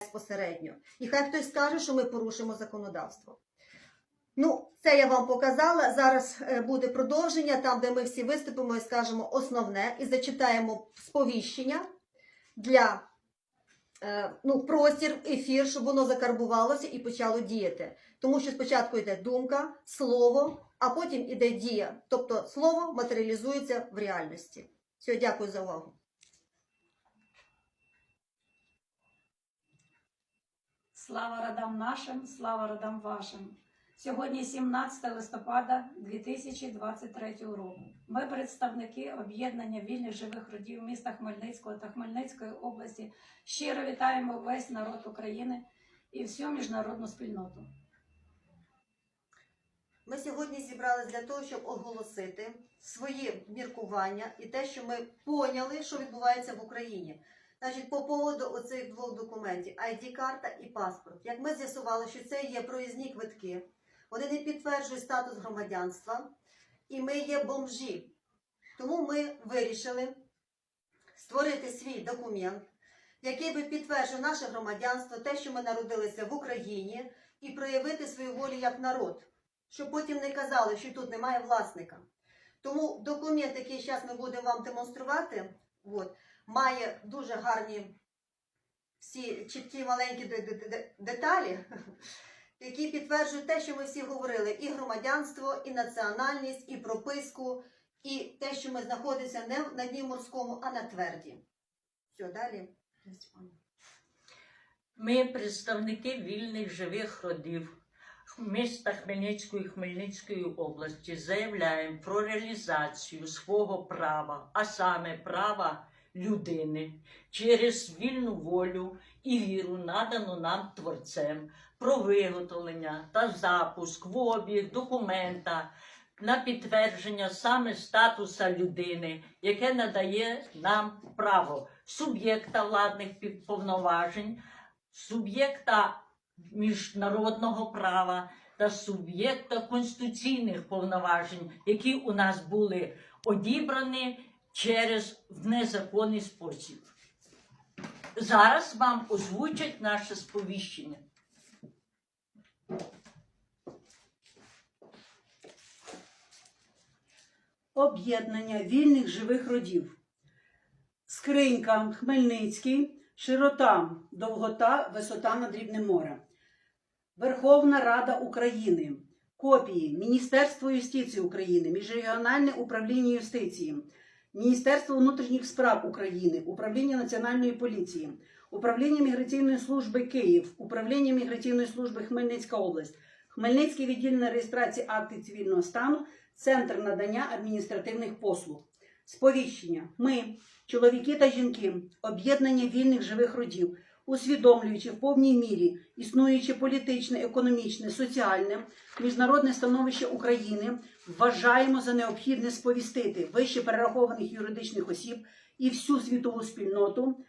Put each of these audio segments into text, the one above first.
безпосередньо. І хай хтось скаже, що ми порушимо законодавство. Ну, це я вам показала. Зараз е, буде продовження, там, де ми всі виступимо і скажемо основне, і зачитаємо сповіщення для е, ну, простір, ефір, щоб воно закарбувалося і почало діяти. Тому що спочатку йде думка, слово, а потім іде дія. Тобто слово матеріалізується в реальності. Все, дякую за увагу. Слава родам нашим, слава родам вашим. Сьогодні 17 листопада 2023 року. Ми представники об'єднання вільних живих родів міста Хмельницького та Хмельницької області. Щиро вітаємо весь народ України і всю міжнародну спільноту. Ми сьогодні зібрались для того, щоб оголосити свої міркування і те, що ми поняли, що відбувається в Україні. Значить, по поводу оцих двох документів ID-карта і паспорт. Як ми з'ясували, що це є проїзні квитки, вони не підтверджують статус громадянства, і ми є бомжі. Тому ми вирішили створити свій документ, який би підтверджував наше громадянство, те, що ми народилися в Україні, і проявити свою волю як народ щоб потім не казали, що тут немає власника. Тому документ, який зараз ми будемо вам демонструвати, от, має дуже гарні всі чіткі маленькі де- де- де- деталі, які підтверджують те, що ми всі говорили: і громадянство, і національність, і прописку, і те, що ми знаходимося не на дні морському, а на тверді. Все, далі. Ми представники вільних живих родів міста Хмельницької Хмельницької області заявляємо про реалізацію свого права, а саме права людини. Через вільну волю і віру, надану нам Творцем, про виготовлення та запуск в обіг документа на підтвердження саме статуса людини, яке надає нам право суб'єкта владних повноважень суб'єкта міжнародного права та суб'єкта конституційних повноважень, які у нас були одібрані через в незаконний спосіб. Зараз вам озвучать наше сповіщення. Об'єднання вільних живих родів. Скринька Хмельницький, широта, довгота, висота над рівнем моря. Верховна Рада України. Копії Міністерство юстиції України, Міжрегіональне управління юстиції, Міністерство внутрішніх справ України, Управління Національної поліції, Управління міграційної служби Київ, Управління міграційної служби Хмельницька область, Хмельницький відділення реєстрації актів цивільного стану, Центр надання адміністративних послуг. Сповіщення. Ми, чоловіки та жінки, об'єднання вільних живих родів, усвідомлюючи в повній мірі існуюче політичне, економічне, соціальне, міжнародне становище України, вважаємо за необхідне сповістити вище перерахованих юридичних осіб і всю світову спільноту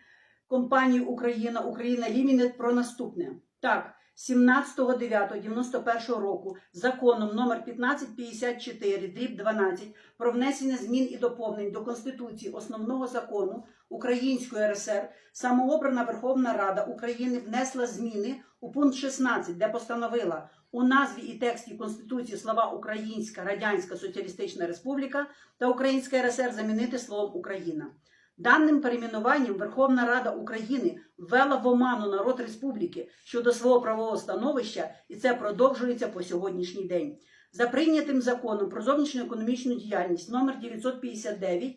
компанію Україна, Україна Лімінет про наступне. Так, 17.09.91 року законом номер 1554 дріб 12 про внесення змін і доповнень до Конституції основного закону Української РСР самообрана Верховна Рада України внесла зміни у пункт 16, де постановила у назві і тексті Конституції слова Українська Радянська Соціалістична Республіка та Українська РСР замінити словом Україна. Даним перейменуванням Верховна Рада України ввела в оману народ республіки щодо свого правового становища, і це продовжується по сьогоднішній день. За прийнятим законом про зовнішню економічну діяльність номер 959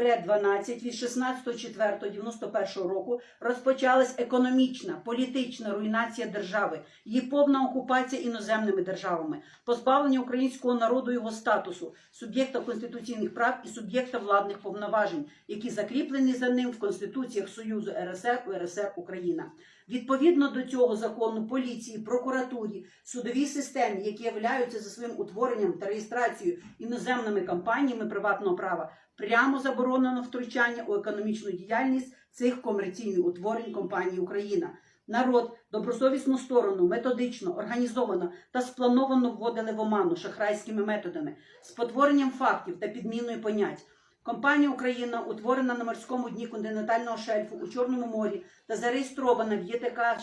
12 від 16.04.91 року розпочалась економічна, політична руйнація держави, її повна окупація іноземними державами, позбавлення українського народу його статусу, суб'єкта конституційних прав і суб'єкта владних повноважень, які закріплені за ним в Конституціях Союзу РСР УРСР Україна. Відповідно до цього закону поліції, прокуратурі, судовій системі, які являються за своїм утворенням та реєстрацією іноземними компаніями приватного права, прямо заборонено втручання у економічну діяльність цих комерційних утворень компанії Україна. Народ добросовісну сторону методично, організовано та сплановано вводили в оману шахрайськими методами, спотворенням фактів та підміною понять. Компанія Україна утворена на морському дні континентального шельфу у Чорному морі та зареєстрована в ЄТК